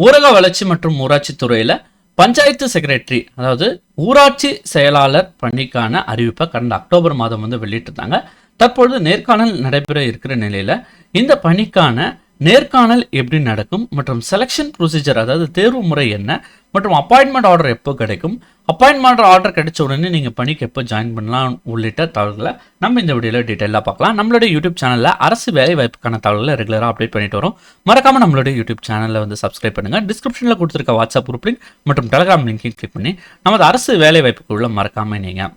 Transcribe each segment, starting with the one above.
ஊரக வளர்ச்சி மற்றும் ஊராட்சி துறையில் பஞ்சாயத்து செக்ரட்டரி அதாவது ஊராட்சி செயலாளர் பணிக்கான அறிவிப்பை கடந்த அக்டோபர் மாதம் வந்து வெளியிட்டிருந்தாங்க. தற்பொழுது நேர்காணல் நடைபெற இருக்கிற நிலையில் இந்த பணிக்கான நேர்காணல் எப்படி நடக்கும் மற்றும் செலெக்ஷன் ப்ரொசீஜர் அதாவது தேர்வு முறை என்ன மற்றும் அப்பாயின்மெண்ட் ஆர்டர் எப்போ கிடைக்கும்? அப்பாயின்மெண்ட் ஆர்டர் கிடைச்ச உடனே நீங்கள் பணிக்கு எப்போ ஜாயின் பண்ணலாம் உள்ளிட்ட தகவல்களை நம்ம இந்த வீடியோவில் டீட்டெயிலாக பார்க்கலாம். நம்மளுடைய யூடியூப் சேனலில் அரசு வேலை வாய்ப்புக்கான தகவல்களை ரெகுலராக அப்டேட் பண்ணிட்டு வரோம். மறக்காமல் நம்மளுடைய யூடியூப் சேனலில் வந்து சப்ஸ்கிரைப் பண்ணுங்கள் டிஸ்கிரிப்ஷனில் கொடுத்துருக்க வாட்ஸ்அப் குரூப் லிங்க் மற்றும் டெலகிராம் லிங்க்கையும் கிளிக் பண்ணி நமது அரசு வேலை வாய்ப்புக்குள்ள மறக்காம நீங்கள்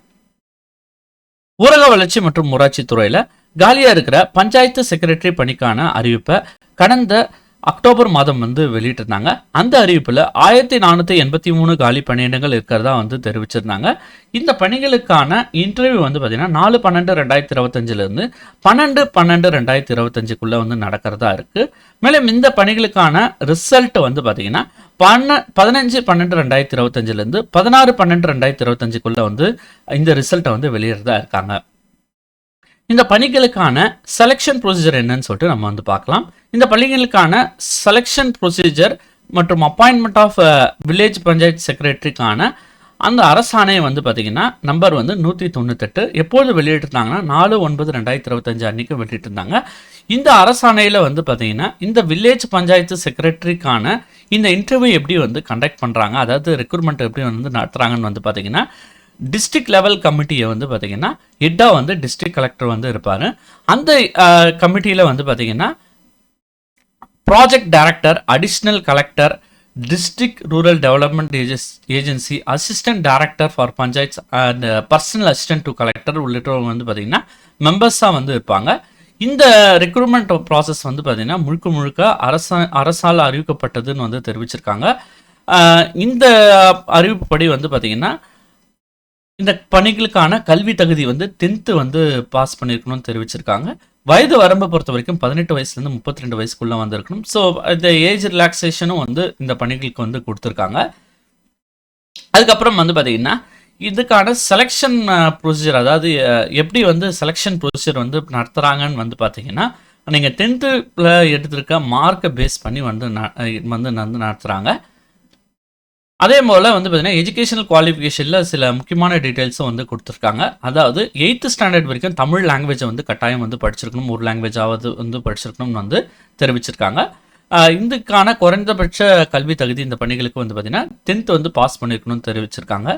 ஊரக வளர்ச்சி மற்றும் ஊராட்சி துறையில் காலியாக இருக்கிற பஞ்சாயத்து செக்ரட்டரி பணிக்கான அறிவிப்பை கடந்த அக்டோபர் மாதம் வந்து வெளியிட்டிருந்தாங்க. அந்த அறிவிப்பில் ஆயிரத்தி நானூற்றி எண்பத்தி மூணு காலி பணியிடங்கள் இருக்கிறதா வந்து தெரிவிச்சிருந்தாங்க. இந்த பணிகளுக்கான இன்டர்வியூ வந்து பார்த்தீங்கன்னா நாலு பன்னெண்டு ரெண்டாயிரத்தி இருபத்தஞ்சிலேருந்து பன்னெண்டு பன்னெண்டு ரெண்டாயிரத்தி இருபத்தஞ்சுக்குள்ளே வந்து நடக்கிறதா இருக்குது மேலும் இந்த பணிகளுக்கான ரிசல்ட் வந்து பார்த்தீங்கன்னா பன்ன பதினஞ்சு பன்னெண்டு ரெண்டாயிரத்தி இருபத்தஞ்சிலேருந்து பதினாறு பன்னெண்டு ரெண்டாயிரத்தி இருபத்தஞ்சுக்குள்ளே வந்து இந்த ரிசல்ட்டை வந்து வெளியிடுறதா இருக்காங்க. இந்த பணிகளுக்கான செலெக்ஷன் ப்ரொசீஜர் என்னன்னு சொல்லிட்டு நம்ம வந்து பார்க்கலாம். இந்த பள்ளிகளுக்கான செலெக்ஷன் ப்ரொசீஜர் மற்றும் அப்பாயின்மெண்ட் ஆஃப் வில்லேஜ் பஞ்சாயத்து செக்ரட்டரிக்கான அந்த அரசாணை வந்து பார்த்தீங்கன்னா நம்பர் வந்து நூற்றி தொண்ணூத்தெட்டு. எப்போது வெளியிட்டிருந்தாங்கன்னா நாலு ஒன்பது ரெண்டாயிரத்தி இருபத்தஞ்சு அன்றைக்கு வெளியிட்டிருந்தாங்க. இந்த அரசாணையில் வந்து பார்த்தீங்கன்னா இந்த வில்லேஜ் பஞ்சாயத்து செக்ரட்டரிக்கான இந்த இன்டர்வியூ எப்படி வந்து கண்டக்ட் பண்ணுறாங்க அதாவது ரெக்ரூட்மெண்ட் எப்படி வந்து நடத்துகிறாங்கன்னு வந்து பார்த்தீங்கன்னா டிஸ்ட்ரிக்ட் லெவல் கமிட்டியை வந்து பார்த்தீங்கன்னா ஹெட்டாக வந்து டிஸ்ட்ரிக்ட் கலெக்டர் வந்து இருப்பார். அந்த கமிட்டியில் வந்து பார்த்தீங்கன்னா project director additional collector district rural development agency assistant director for panchayat and personal assistant to collector உள்ளிட்டவங்க வந்து பார்த்திங்கன்னா மெம்பர்ஸாக வந்து இருப்பாங்க. இந்த ரெக்ரூட்மெண்ட் ப்ராசஸ் வந்து பார்த்திங்கன்னா முழுக்க முழுக்க அரசா அரசால் அறிவிக்கப்பட்டதுன்னு வந்து தெரிவிச்சிருக்காங்க. இந்த அறிவிப்புப்படி வந்து பார்த்தீங்கன்னா இந்த பணிகளுக்கான கல்வி தகுதி வந்து டென்த்து வந்து பாஸ் பண்ணியிருக்கணும்னு தெரிவிச்சிருக்காங்க. வயது வரம்பை பொறுத்த வரைக்கும் பதினெட்டு வயசுலேருந்து முப்பத்தி ரெண்டு வயசுக்குள்ளே வந்திருக்கணும். ஸோ இந்த ஏஜ் ரிலாக்ஸேஷனும் வந்து இந்த பணிகளுக்கு வந்து கொடுத்துருக்காங்க. அதுக்கப்புறம் வந்து பார்த்தீங்கன்னா இதுக்கான செலெக்ஷன் ப்ரொசீஜர் uh, அதாவது uh, எப்படி வந்து செலெக்ஷன் ப்ரொசீஜர் வந்து நடத்துகிறாங்கன்னு வந்து பார்த்தீங்கன்னா நீங்கள் டென்த்தில் எடுத்திருக்க மார்க்கை பேஸ் பண்ணி வந்து ந- வந்து வந்து நடத்துகிறாங்க அதே போல் வந்து பார்த்திங்கன்னா எஜுகேஷனல் குவாலிஃபிகேஷனில் சில முக்கியமான டீட்டெயில்ஸும் வந்து கொடுத்துருக்காங்க. அதாவது எயித்து ஸ்டாண்டர்ட் வரைக்கும் தமிழ் லாங்குவேஜை வந்து கட்டாயம் வந்து படிச்சிருக்கணும் ஒரு லாங்குவேஜாவது வந்து படிச்சிருக்கணும்னு வந்து தெரிவிச்சிருக்காங்க. இதுக்கான குறைந்தபட்ச கல்வி தகுதி இந்த பணிகளுக்கு வந்து பார்த்தீங்கன்னா டென்த் வந்து பாஸ் பண்ணியிருக்கணும்னு தெரிவிச்சிருக்காங்க.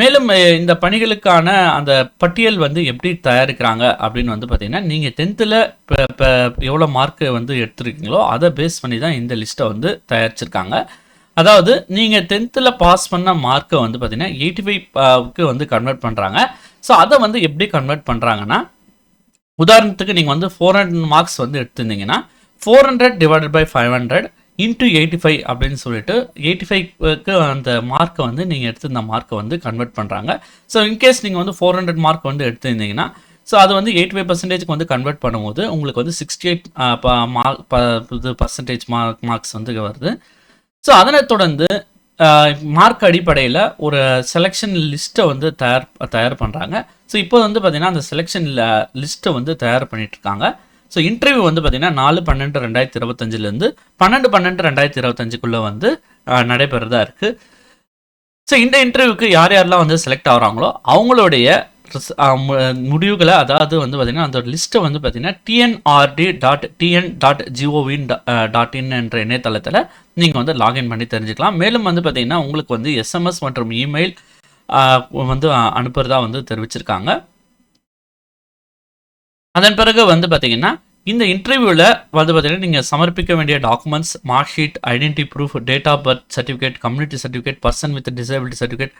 மேலும் இந்த பணிகளுக்கான அந்த பட்டியல் வந்து எப்படி தயாரிக்கிறாங்க அப்படின்னு வந்து பார்த்தீங்கன்னா நீங்கள் டென்த்தில் இப்போ இப்போ எவ்வளோ மார்க் வந்து எடுத்துருக்கீங்களோ அதை பேஸ் பண்ணி தான் இந்த லிஸ்ட்டை வந்து தயாரிச்சிருக்காங்க. அதாவது நீங்கள் டென்த்தில் பாஸ் பண்ண மார்க்கை வந்து பார்த்தீங்கன்னா எயிட்டி ஃபைவ்க்கு uh, வந்து கன்வெர்ட் பண்ணுறாங்க ஸோ அதை வந்து எப்படி கன்வெர்ட் பண்ணுறாங்கன்னா உதாரணத்துக்கு நீங்கள் வந்து ஃபோர் ஹண்ட்ரட் மார்க்ஸ் வந்து எடுத்திருந்தீங்கன்னா four hundred divided by five hundred into eighty five அப்படின்னு சொல்லிட்டு எயிட்டி ஃபைவ்க்கு uh, அந்த மார்க்கை வந்து நீங்கள் எடுத்திருந்த மார்க்கை வந்து கன்வெர்ட் பண்ணுறாங்க ஸோ இன்கேஸ் நீங்கள் வந்து ஃபோர் ஹண்ட்ரட் மார்க் வந்து எடுத்திருந்தீங்கன்னா ஸோ அது வந்து எயிட்டி ஃபைவ் பர்சன்டேஜ்க்கு வந்து கன்வெர்ட் பண்ணும்போது உங்களுக்கு வந்து சிக்ஸ்டி எயிட் மார்க் இது பர்சன்டேஜ் மார்க் மார்க்ஸ் வந்து வருது. ஸோ அதனைத் தொடர்ந்து மார்க் அடிப்படையில் ஒரு செலெக்ஷன் லிஸ்ட்டை வந்து தயார் தயார் பண்ணுறாங்க ஸோ இப்போ வந்து பார்த்திங்கன்னா அந்த செலெக்ஷன் லிஸ்ட்டை வந்து தயார் பண்ணிட்டு இருக்காங்க ஸோ இன்டர்வியூ வந்து பார்த்திங்கன்னா நாலு பன்னெண்டு ரெண்டாயிரத்தி இருபத்தஞ்சிலேருந்து பன்னெண்டு பன்னெண்டு ரெண்டாயிரத்தி இருபத்தஞ்சுக்குள்ளே வந்து நடைபெறதா இருக்குது ஸோ இந்த இன்டர்வியூக்கு யார் யாரெல்லாம் வந்து செலக்ட் ஆகிறாங்களோ அவங்களுடைய முடிவுகளை அதாவது வந்து பார்த்திங்கன்னா அந்த லிஸ்ட்டை வந்து பார்த்திங்கன்னா டிஎன்ஆர்டி டாட் டிஎன் டாட் ஜிஓவின் டாட் இன் என்ற இணையதளத்தில் நீங்கள் வந்து லாகின் பண்ணி தெரிஞ்சுக்கலாம். மேலும் வந்து பார்த்திங்கன்னா உங்களுக்கு வந்து எஸ்எம்எஸ் மற்றும் இமெயில் வந்து அனுப்புகிறதா அனுப்புறதா வந்து தெரிவிச்சிருக்காங்க. அதன் பிறகு வந்து பார்த்திங்கன்னா இந்த இன்டர்வியூவில் வந்து பார்த்தீங்கன்னா நீங்கள் சமர்ப்பிக்க வேண்டிய documents mark sheet identity proof date of birth certificate community certificate person with disability certificate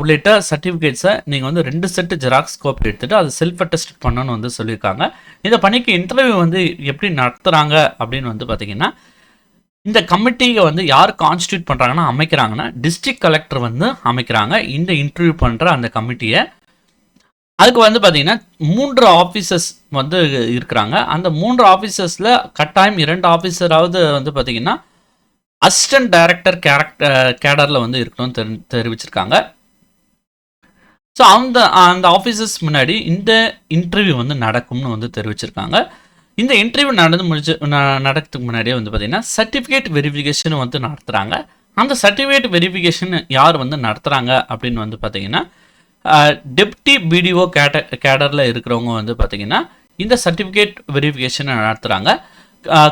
உள்ளிட்ட சர்டிஃபிகேட்ஸை நீங்கள் வந்து ரெண்டு செட்டு ஜெராக்ஸ் கோப்பி எடுத்துகிட்டு அதை செல்ஃப் அட்டஸ்ட் பண்ணணும்னு வந்து சொல்லியிருக்காங்க. இந்த பணிக்கு இன்டர்வியூ வந்து எப்படி நடத்துகிறாங்க அப்படின்னு வந்து பார்த்தீங்கன்னா இந்த கமிட்டியை வந்து யார் கான்ஸ்டியூட் பண்ணுறாங்கன்னா அமைக்கிறாங்கன்னா டிஸ்ட்ரிக்ட் கலெக்டர் வந்து அமைக்கிறாங்க. இந்த இன்டர்வியூ பண்ணுற அந்த கமிட்டியை அதுக்கு வந்து பார்த்தீங்கன்னா மூன்று ஆஃபீஸர்ஸ் வந்து இருக்கிறாங்க. அந்த மூன்று ஆஃபீஸர்ஸில் கட்டாயம் இரண்டு ஆஃபீஸராவது வந்து பார்த்தீங்கன்னா அசிஸ்டன்ட் டைரக்டர் கேரக்டர் கேடரில் வந்து இருக்கணும்னு தெரி தெரிவிச்சிருக்காங்க. ஸோ அந்த அந்த ஆஃபீஸர்ஸ் முன்னாடி இந்த இன்டர்வியூ வந்து நடக்கும்னு வந்து தெரிவிச்சிருக்காங்க. இந்த இன்டர்வியூ நடந்து முடிச்சு ந- நடக்கிறதுக்கு முன்னாடியே வந்து பார்த்தீங்கன்னா சர்டிஃபிகேட் வெரிஃபிகேஷன் வந்து நடத்துகிறாங்க அந்த சர்டிஃபிகேட் வெரிஃபிகேஷன் யார் வந்து நடத்துகிறாங்க அப்படின்னு வந்து பார்த்தீங்கன்னா டெப்டி பிடிஓ கேட்ட கேடரில் இருக்கிறவங்க வந்து பார்த்திங்கன்னா இந்த சர்டிஃபிகேட் வெரிஃபிகேஷனை நடத்துகிறாங்க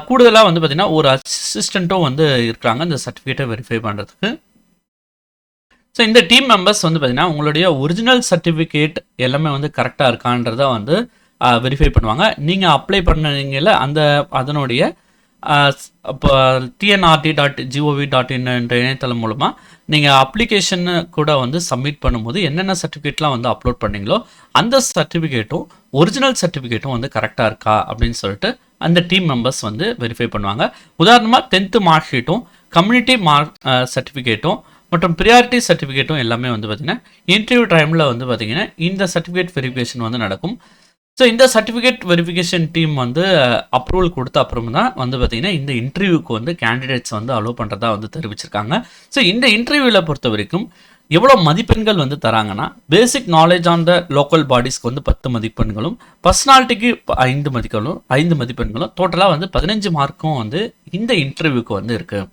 கூடுதலாக வந்து பார்த்திங்கன்னா ஒரு அசிஸ்டண்ட்டும் வந்து இருக்கிறாங்க இந்த சர்டிஃபிகேட்டை வெரிஃபை பண்ணுறதுக்கு ஸோ இந்த டீம் மெம்பர்ஸ் வந்து பார்த்தீங்கன்னா உங்களுடைய ஒரிஜினல் சர்டிஃபிகேட் எல்லாமே வந்து கரெக்டாக இருக்கான்றத வந்து வெரிஃபை பண்ணுவாங்க. நீங்கள் அப்ளை பண்ணீங்கல்ல அந்த அதனுடைய இப்போ TNRD dot gov dot in என்ற இணையதளம் மூலமாக நீங்கள் அப்ளிகேஷன் கூட வந்து சப்மிட் பண்ணும்போது என்னென்ன சர்டிஃபிகேட்லாம் வந்து அப்லோட் பண்ணீங்களோ அந்த சர்டிஃபிகேட்டும் ஒரிஜினல் சர்டிஃபிகேட்டும் வந்து கரெக்டாக இருக்கா அப்படின்னு சொல்லிட்டு அந்த டீம் மெம்பர்ஸ் வந்து வெரிஃபை பண்ணுவாங்க. உதாரணமாக டென்த்து மார்க் ஷீட்டும் கம்யூனிட்டி மார்க் சர்டிஃபிகேட்டும் மற்றும் ப்ரியாரிட்டி சர்டிஃபிகேட்டும் எல்லாமே வந்து பார்த்திங்கன்னா இன்டர்வியூ டைமில் வந்து பார்த்திங்கன்னா இந்த சர்டிஃபிகேட் வெரிஃபிகேஷன் வந்து நடக்கும். ஸோ இந்த சர்டிஃபிகேட் வெரிஃபிகேஷன் டீம் வந்து uh, அப்ரூவல் கொடுத்த அப்புறம் தான் வந்து பார்த்திங்கன்னா இந்த இன்டர்வியூக்கு வந்து கேண்டிடேட்ஸ் வந்து அலோவ் பண்ணுறதா வந்து தெரிவிச்சிருக்காங்க. ஸோ இந்த இன்டர்வியூவில் பொறுத்த வரைக்கும் எவ்வளோ மதிப்பெண்கள் வந்து தராங்கன்னா basic knowledge on the local பாடிஸ்க்கு வந்து பத்து மதிப்பெண்களும் பர்சனாலிட்டிக்கு ஐந்து மதிப்பெண்களும் ஐந்து மதிப்பெண்களும் டோட்டலாக வந்து பதினஞ்சு மார்க்கும் வந்து இந்த இன்டர்வியூக்கு வந்து இருக்குது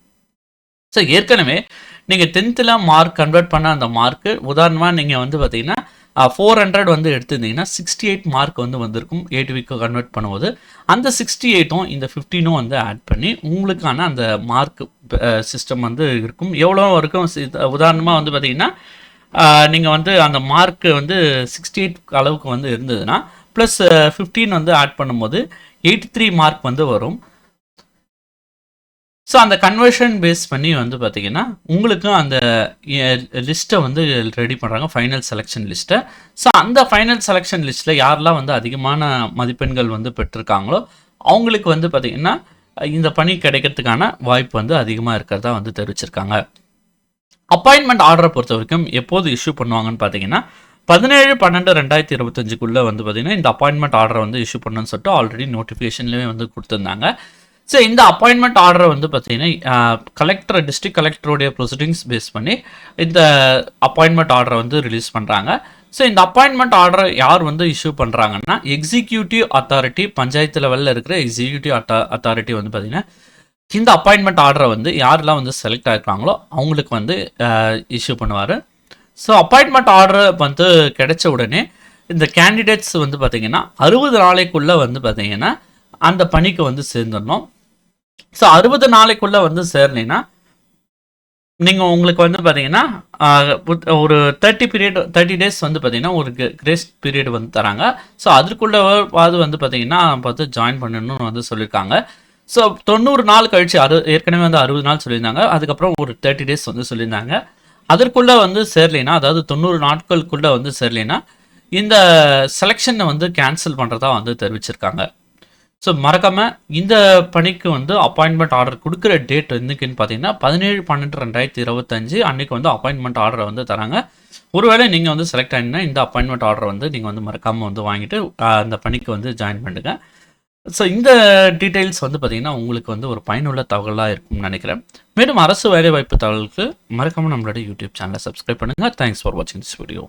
ஸோ ஏற்கனவே நீங்கள் டென்த்தில் மார்க் கன்வெர்ட் பண்ண அந்த மார்க்கு உதாரணமாக நீங்கள் வந்து பார்த்தீங்கன்னா ஃபோர் ஹண்ட்ரட் வந்து எடுத்திருந்தீங்கன்னா சிக்ஸ்டி எயிட் மார்க் வந்து வந்திருக்கும். எயிட் வீக்கு கன்வெர்ட் பண்ணும்போது அந்த சிக்ஸ்டி எயிட்டும் இந்த ஃபிஃப்டீனும் வந்து ஆட் பண்ணி உங்களுக்கான அந்த மார்க் சிஸ்டம் வந்து இருக்கும். எவ்வளோ இருக்கும் உதாரணமாக வந்து பார்த்தீங்கன்னா நீங்கள் வந்து அந்த மார்க்கு வந்து சிக்ஸ்டி எயிட் அளவுக்கு வந்து இருந்ததுன்னா ப்ளஸ் ஃபிஃப்டீன் வந்து ஆட் பண்ணும்போது எயிட்டி த்ரீ மார்க் வந்து வரும். ஸோ அந்த கன்வர்ஷன் பேஸ் பண்ணி வந்து பார்த்தீங்கன்னா உங்களுக்கும் அந்த லிஸ்ட்டை வந்து ரெடி பண்ணுறாங்க ஃபைனல் செலெக்ஷன் லிஸ்ட்டை ஸோ அந்த ஃபைனல் செலெக்ஷன் லிஸ்ட்டில் யாரெல்லாம் வந்து அதிகமான மதிப்பெண்கள் வந்து பெற்றிருக்காங்களோ அவங்களுக்கு வந்து பார்த்திங்கன்னா இந்த பணி கிடைக்கிறதுக்கான வாய்ப்பு வந்து அதிகமாக இருக்கிறதா வந்து தெரிவிச்சிருக்காங்க. அப்பாயின்மெண்ட் ஆர்டரை பொறுத்த வரைக்கும் எப்போது இஷ்யூ பண்ணுவாங்கன்னு பார்த்தீங்கன்னா பதினேழு பன்னெண்டு ரெண்டாயிரத்தி இருபத்தஞ்சுக்குள்ளே வந்து பார்த்தீங்கன்னா இந்த அப்பாயின்மெண்ட் ஆர்டரை வந்து இஷ்யூ பண்ணணும்னு சொல்லிட்டு ஆல்ரெடி நோட்டிஃபிகேஷன்லேயே வந்து கொடுத்துருந்தாங்க. ஸோ இந்த அப்பாயின்மெண்ட் ஆர்டரை வந்து பார்த்தீங்கன்னா கலெக்டர் டிஸ்ட்ரிக்ட் கலெக்டருடைய ப்ரொசீடிங்ஸ் பேஸ் பண்ணி இந்த அப்பாயின்மெண்ட் ஆர்டரை வந்து ரிலீஸ் பண்ணுறாங்க ஸோ இந்த அப்பாயின்மெண்ட் ஆர்டரை யார் வந்து இஷ்யூ பண்ணுறாங்கன்னா எக்ஸிக்யூட்டிவ் அத்தாரிட்டி பஞ்சாயத்து லெவலில் இருக்கிற எக்ஸிக்யூட்டிவ் அத்தா அத்தாரிட்டி வந்து பார்த்தீங்கன்னா இந்த அப்பாயின்மெண்ட் ஆர்டரை வந்து யாரெல்லாம் வந்து செலக்ட் ஆகிருக்காங்களோ அவங்களுக்கு வந்து இஷ்யூ பண்ணுவார். ஸோ அப்பாயின்மெண்ட் ஆர்டர் வந்து கிடைச்ச உடனே இந்த கேண்டிடேட்ஸ் வந்து பார்த்திங்கன்னா அறுபது நாளைக்குள்ளே வந்து பார்த்தீங்கன்னா அந்த பணிக்கு வந்து சேர்ந்துடணும். ஸோ அறுபது நாளைக்குள்ளே வந்து சேரலைன்னா நீங்கள் உங்களுக்கு வந்து பார்த்தீங்கன்னா புத்- ஒரு தேர்ட்டி பீரியட் தேர்ட்டி டேஸ் வந்து பார்த்தீங்கன்னா ஒரு கிரேஸ் பீரியட் வந்து தராங்க. ஸோ அதற்குள்ளவாது வந்து பார்த்தீங்கன்னா பார்த்து ஜாயின் பண்ணணும்னு வந்து சொல்லியிருக்காங்க ஸோ தொண்ணூறு நாள் கழிச்சு அறு ஏற்கனவே வந்து அறுபது நாள் சொல்லியிருந்தாங்க. அதுக்கப்புறம் ஒரு தேர்ட்டி டேஸ் வந்து சொல்லியிருந்தாங்க. அதற்குள்ளே வந்து சேரலைன்னா அதாவது தொண்ணூறு நாட்களுக்குள்ளே வந்து சேரலைன்னா இந்த செலெக்ஷனை வந்து கேன்சல் பண்ணுறதா வந்து தெரிவிச்சிருக்காங்க. ஸோ மறக்காமல் இந்த பணிக்கு வந்து அப்பாயின்மெண்ட் ஆர்டர் கொடுக்குற டேட் என்னைக்குன்னு பார்த்தீங்கன்னா பதினேழு பன்னெண்டு ரெண்டாயிரத்தி இருபத்தஞ்சு அன்னைக்கு வந்து அப்பாயின்மெண்ட் ஆர்டரை வந்து தராங்க. ஒருவேளை நீங்கள் வந்து செலக்ட் ஆகினா இந்த அப்பாயின்மெண்ட் ஆர்டரை வந்து நீங்கள் வந்து மறக்காமல் வந்து வாங்கிட்டு அந்த பணிக்கு வந்து ஜாயின் பண்ணுங்க. ஸோ இந்த டீட்டெயில்ஸ் வந்து பார்த்தீங்கன்னா உங்களுக்கு வந்து ஒரு பயனுள்ள தகவலாக இருக்கும்னு நினைக்கிறேன். மேலும் அரசு வேலைவாய்ப்பு தகவலுக்கு மறக்காமல் நம்மளோட யூடியூப் சேனலை சப்ஸ்கிரைப் பண்ணுங்கள் தேங்க்ஸ் ஃபார் வாட்சிங் திஸ் வீடியோ